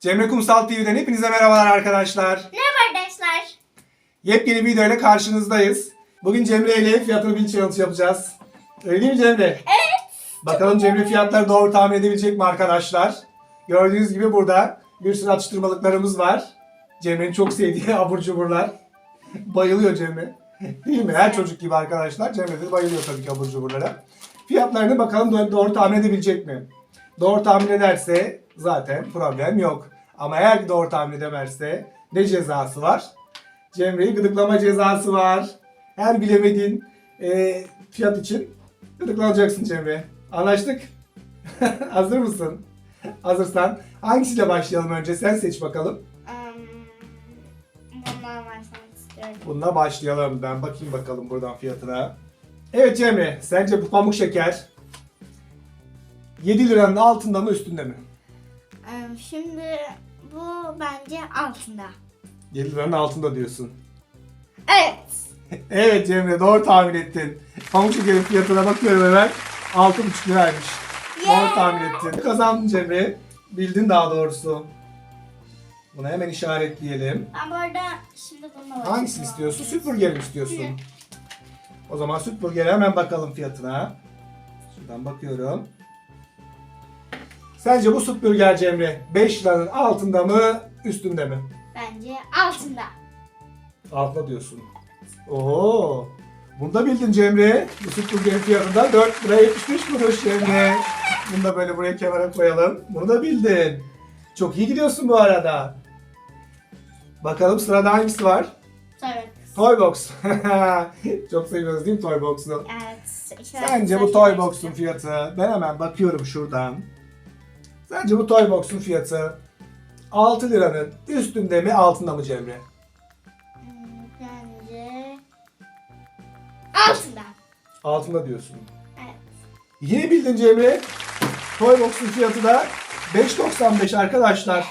Cemre Kumsal TV'den hepinize merhabalar arkadaşlar. Merhaba arkadaşlar. Yepyeni bir videoyla karşınızdayız. Bugün Cemre ile fiyatını bil challenge yapacağız. Öyle değil mi Cemre? Evet. Bakalım Cemre fiyatları doğru tahmin edebilecek mi arkadaşlar? Gördüğünüz gibi burada bir sürü atıştırmalıklarımız var. Cemre'nin çok sevdiği abur cuburlar. Bayılıyor Cemre. Değil mi? Her çocuk gibi arkadaşlar. Cemre de bayılıyor tabii ki abur cuburlara. Fiyatlarını bakalım doğru, tahmin edebilecek mi? Doğru tahmin ederse zaten problem yok. Ama eğer doğru tahmin edemezse ne cezası var? Cemre'yi gıdıklama cezası var. Her bilemediğin e, fiyat için gıdıklanacaksın Cemre. Anlaştık? Hazır mısın? Hazırsan hangisiyle başlayalım önce? Sen seç bakalım. Bundan başlamak istiyorum. Bununla başlayalım. Ben bakayım bakalım buradan fiyatına. Evet Cemre, sence bu pamuk şeker 7 liranın altında mı üstünde mi? Şimdi bu bence altında. 7 liranın altında diyorsun. Evet. Evet Cemre doğru tahmin ettin. Pamuk şekerin fiyatına bakıyorum hemen. 6,5 liraymış. Doğru tahmin ettin. Kazandın Cemre. Bildin daha doğrusu. Bunu hemen işaretleyelim. Ben bu arada şimdi bununla başlayacağım. Hangisini istiyorsun? Süt burger mi istiyorsun? O zaman süt burgere hemen bakalım fiyatına. Şuradan bakıyorum. Sence bu süt burger Cemre 5 liranın altında mı üstünde mi? Bence altında. Altında diyorsun. Oo. Bunu da bildin Cemre. Bu süt burgerin fiyatında 4 lira 75 kuruş Cemre. Bunu da böyle buraya kenara koyalım. Bunu da bildin. Çok iyi gidiyorsun bu arada. Bakalım sırada hangisi var? Evet. Toybox. Çok seviyoruz değil mi Toybox'u? Evet. Sence bu Toybox'un fiyatı, ben hemen bakıyorum şuradan. Sence bu Toybox'un fiyatı 6 liranın üstünde mi altında mı Cemre? Hmm, Bence altında. Altında diyorsun. Evet. Yine bildin Cemre. Toybox'un fiyatı da 5.95 arkadaşlar.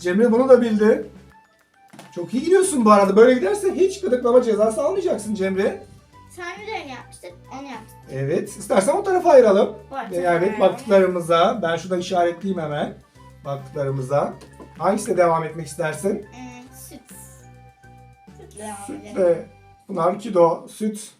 Cemre bunu da bildi. Çok iyi gidiyorsun bu arada. Böyle giderse hiç gıdıklama cezası almayacaksın Cemre. Sen öyle yapmıştık. Onu yaptık. Evet. İstersen o tarafa ayıralım. Arada- Evet baktıklarımıza. Ben şurada işaretleyeyim hemen. Baktıklarımıza. Hangisiyle devam etmek istersin? Hmm, süt. Sütle devam Süt edelim. ve bunlar kilo süt.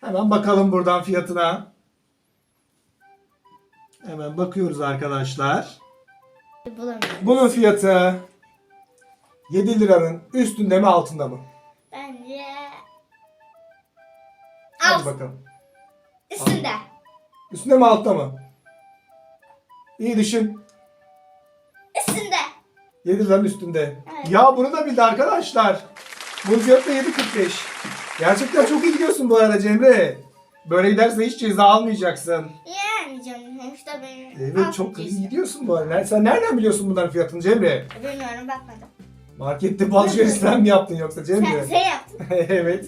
Hemen bakalım buradan fiyatına. Hemen bakıyoruz arkadaşlar. Bulamıyorum. Bunun fiyatı 7 liranın üstünde mi altında mı? Bence Hadi alt. bakalım. Üstünde. Üstünde mi altta mı? İyi düşün. Üstünde. 7 liranın üstünde. Evet. Ya bunu da bildi arkadaşlar. Bunun fiyatı da 7.45. Gerçekten çok iyi gidiyorsun bu arada Cemre. Böyle giderse hiç ceza almayacaksın. Yani canım sonuçta benim Evet alt çok iyi gidiyorsun bu arada. Sen nereden biliyorsun bunların fiyatını Cemre? Bilmiyorum bakmadım. Markette bu alışverişten mi yaptın yoksa Sen, Cemre? sen yaptın. evet.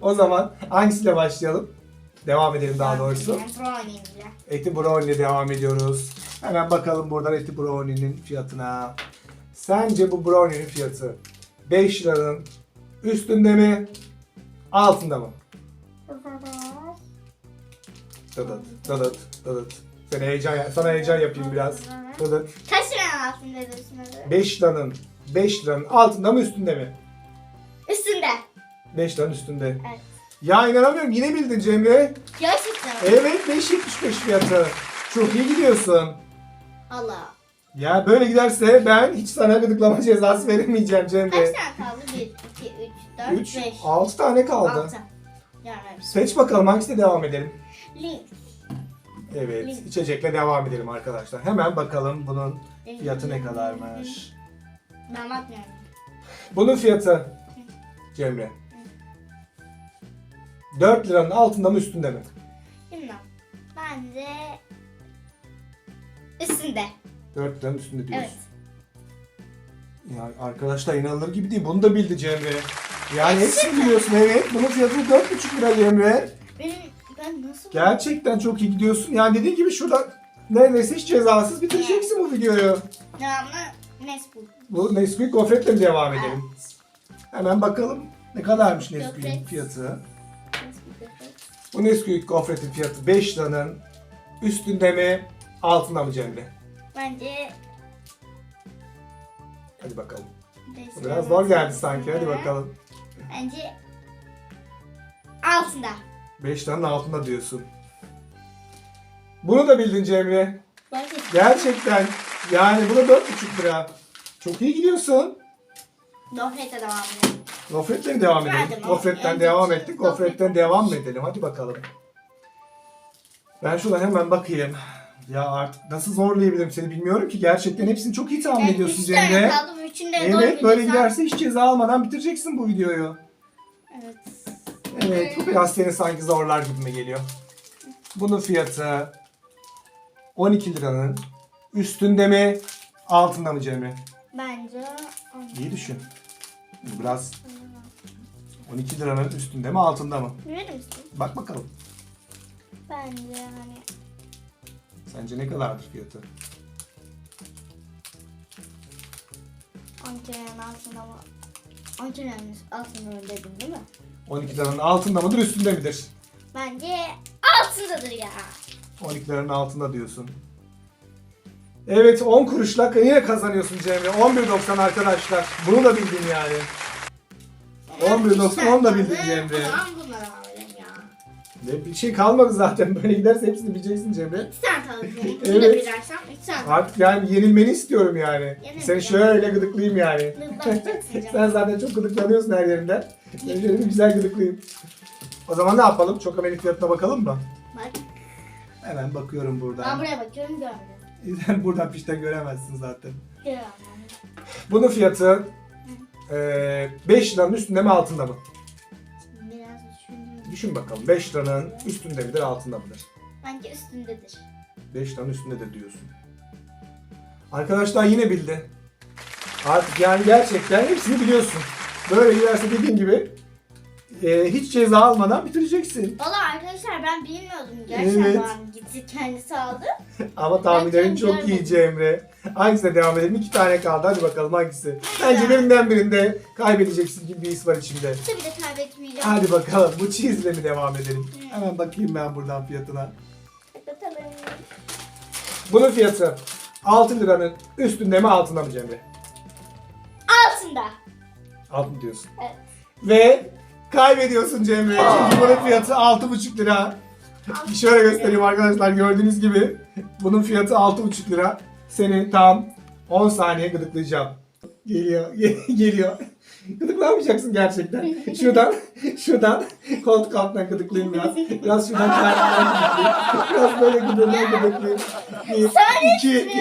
O zaman hangisiyle başlayalım? Devam edelim daha doğrusu. Eti brownie ile devam ediyoruz. Hemen bakalım buradan eti brownie'nin fiyatına. Sence bu brownie'nin fiyatı 5 liranın üstünde mi? Altında mı? Dıdıt, dıdıt, dıdıt. Sana heyecan, sana heyecan yapayım biraz. Dıdıt. Kaç lira altında diyorsun adı? 5 liranın 5 liranın altında mı üstünde mi? Üstünde. 5 liranın üstünde. Evet. Ya inanamıyorum yine bildin Cemre. Gerçekten. Evet 5.75 fiyatı. Çok iyi gidiyorsun. Allah. Ya böyle giderse ben hiç sana gıdıklama cezası veremeyeceğim Kaç Cemre. tane kaldı? 1, 2, 3, 4, 3, 5, 6 tane kaldı. 6. Yani. Seç bakalım hangisiyle devam edelim. Link. Evet Link. içecekle devam edelim arkadaşlar. Hemen bakalım bunun fiyatı ne kadarmış. Ben bakmıyorum. Bunun fiyatı Cemre. 4 liranın altında mı üstünde mi? Bilmem. Bence üstünde. 4 liranın üstünde diyorsun. Evet. Ya arkadaşlar inanılır gibi değil. Bunu da bildi Cemre. Yani hepsini biliyorsun evet. Bunun fiyatı 4,5 lira Cemre. Benim ben nasıl Gerçekten çok iyi gidiyorsun. Yani dediğin gibi şurada neredeyse hiç cezasız bitireceksin bu videoyu. Devamlı Nesquik. Bu Nesquik gofretle mi devam edelim? Hemen bakalım ne kadarmış Nesquik'in Gofret. fiyatı. Bu Nesquik gofretin fiyatı 5 liranın üstünde mi altında mı Cemre? Bence Hadi bakalım. Bu Biraz zor geldi sanki. Hadi bakalım. Bence altında. 5 liranın altında diyorsun. Bunu da bildin Cemre. Bence Gerçekten. Yani bu da 4,5 lira. Çok iyi gidiyorsun. Gofrete devam edelim. Gofretten devam edelim. Verdim ama Gofretten en devam ettik. gofret. Gofretten devam mı edelim? Hadi bakalım. Ben şuradan hemen bakayım. Ya artık nasıl zorlayabilirim seni bilmiyorum ki. Gerçekten hepsini çok iyi tahmin ediyorsun üç tane Cemre. kaldı. Bu üçünü de doğru Evet böyle bilirsem- giderse hiç ceza almadan bitireceksin bu videoyu. Evet. Evet bu biraz seni sanki zorlar gibime geliyor. Bunun fiyatı 12 liranın üstünde mi altında mı Cemre? Bence İyi düşün. Biraz 12 liranın üstünde mi altında mı? Verir misin? Bak bakalım. Bence hani Sence ne kadardır fiyatı? 12 liranın altında mı? 12 liranın altında mı dedim değil mi? 12 liranın altında mıdır üstünde midir? Bence altındadır ya. 12 liranın altında diyorsun. Evet 10 kuruşla yine kazanıyorsun Cemre. 11.90 arkadaşlar. Bunu da bildin yani. 11.90 onu da bildin Cemre. Tamam bunları alalım ya. Ne bir şey kalmadı zaten. Böyle giderse hepsini bileceksin Cemre. İki tane kaldı benim. Bunu da Evet. bilersem iki tane. Artık yani yenilmeni istiyorum yani. Seni şöyle gıdıklayayım yani. Sen zaten çok gıdıklanıyorsun her yerinden. Ben şöyle bir güzel gıdıklayayım. O zaman ne yapalım? Çokomel'in fiyatına bakalım mı? Bak Hemen bakıyorum ben buradan. buraya bakıyorum görmedim. Buradan pişten göremezsin zaten. Göremem. Bunun fiyatı eee 5 liranın üstünde mi altında mı? Biraz düşündüm. Düşün bakalım 5 liranın üstünde midir altında mıdır? Bence üstündedir. 5 liranın üstündedir diyorsun. Arkadaşlar yine bildi. Artık yani gerçekten hepsini biliyorsun. Böyle giderse dediğin gibi eee, hiç ceza almadan bitireceksin. Valla arkadaşlar ben bilmiyordum. Gerçekten Evet. gitti kendisi aldı. Ama tahminlerin çok iyi görmedim. Cemre. Hangisine devam edelim? İki tane kaldı. Hadi bakalım hangisi? Bence birinden birinde kaybedeceksin gibi bir his var içinde. Tabii de kaybetmeyeceğim. Hadi bakalım bu cheese'le mi devam edelim? Hı. Hemen bakayım ben buradan fiyatına. Bakalım. Bunun fiyatı 6 liranın üstünde mi altında mı Cemre? Altında. Altın diyorsun. Evet. Ve kaybediyorsun Cemre. Çünkü bunun fiyatı 6,5 lira. Şöyle göstereyim arkadaşlar gördüğünüz gibi bunun fiyatı 6,5 lira. Seni tam 10 saniye gıdıklayacağım. Geliyor, geliyor. Gıdıklanmayacaksın gerçekten. Şuradan, şuradan koltuk altından gıdıklayayım biraz. Biraz şuradan kendinden gıdıklayayım. Biraz böyle gıdığından gıdıklayayım. 1, 2,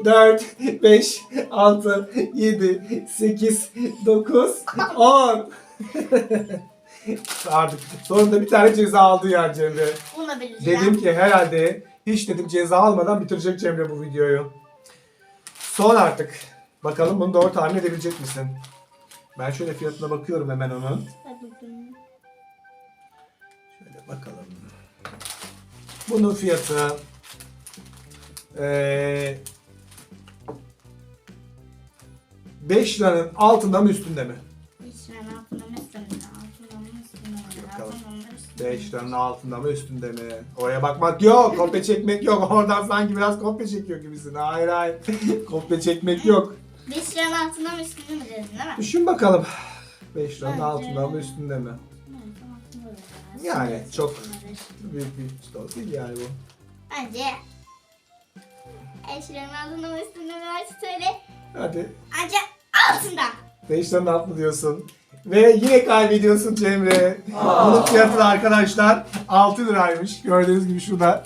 3, 4, 5, 6, 7, 8, 9, 10. Artık sonunda bir tane ceza aldı ya Cemre. Bunu bileceğim. Dedim ki herhalde hiç dedim ceza almadan bitirecek Cemre bu videoyu. Son artık. Bakalım bunu doğru tahmin edebilecek misin? Ben şöyle fiyatına bakıyorum hemen onun. Şöyle bakalım. Bunun fiyatı eee 5 liranın altında mı üstünde mi? Hiç ben altında mı üstünde? Altında mı üstünde? mi? Bakalım. Altında mı üstünde? 5 liranın altında mı üstünde mi? Oraya bakmak yok. Kopya çekmek yok. Oradan sanki biraz kopya çekiyor gibisin. Hayır hayır. kopya çekmek yok. Beş liranın altında mı üstünde mi dedin değil mi? Düşün bakalım. 5 liranın Bence- altında mı üstünde mi? Yani çok-. Büyük bir çıta değil yani bu. Bence beş liranın altında mı üstünde mi varsa söyle. Hadi. Bence altında. 5 liranın altında diyorsun. Ve yine kaybediyorsun Cemre. Bunun fiyatı da arkadaşlar 6 liraymış. Gördüğünüz gibi şurada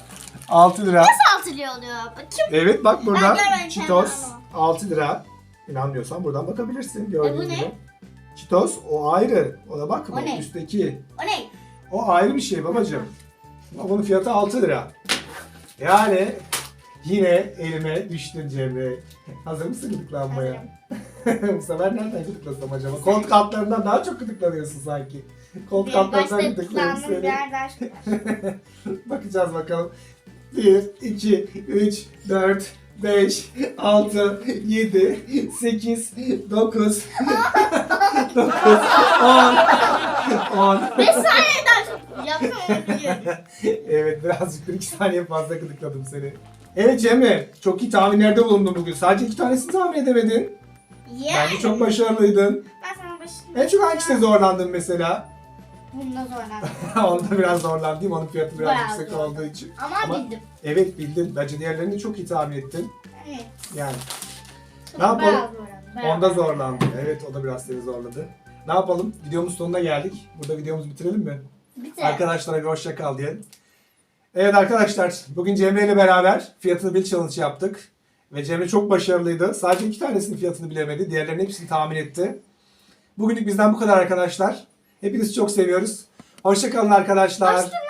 6 lira. Nasıl altı lira oluyor? Bakayım. Evet bak burada Ben görmedim, Cheetos bana 6 lira. İnanmıyorsan buradan bakabilirsin gördüğünüz E bu ne? gibi. Cheetos o ayrı. Ona bakma. O ne? Üstteki. O ne? O ayrı bir şey babacığım. Ama bunun fiyatı 6 lira. Yani yine elime düştün Cemre. Hazır mısın gıdıklanmaya? Bu sefer nereden gıdıklasam acaba? Koltuk altlarından daha çok gıdıklanıyorsun sanki. Altlarından başta gıdıklıyorum seni. Bakacağız bakalım. 1, 2, 3, 4, 5, 6, 7, 8, 9, 9, 10, 10. Beş saniyeden çok yapıyorum evet birazcık bir iki saniye fazla gıdıkladım seni. Evet Cemre çok iyi tahminlerde bulundun bugün. Sadece iki tanesini tahmin edemedin. Bence çok başarılıydın. Ben sana başlayayım. En çok hangisinde zorlandın mesela? Bunda zorlandım. Onda biraz zorlandım? Onun fiyatı biraz Bayağı yüksek zorlandım. olduğu için. Ama, Ama- bildim. Evet bildin. Bence diğerlerini çok iyi tahmin ettin. Evet. Yani Bunda yapalım? bayağı zorlandım, onda zorlandı. Evet o da biraz seni zorladı. Ne yapalım? Videomuz sonuna geldik. Burada videomuzu bitirelim mi? Bitir. Arkadaşlara bir hoşça kal diyelim. Evet arkadaşlar bugün Cemre ile beraber fiyatını bil challenge yaptık. Ve Cemre çok başarılıydı. Sadece iki tanesinin fiyatını bilemedi. Diğerlerinin hepsini tahmin etti. Bugünlük bizden bu kadar arkadaşlar. Hepinizi çok seviyoruz. Hoşça kalın arkadaşlar. Hoşça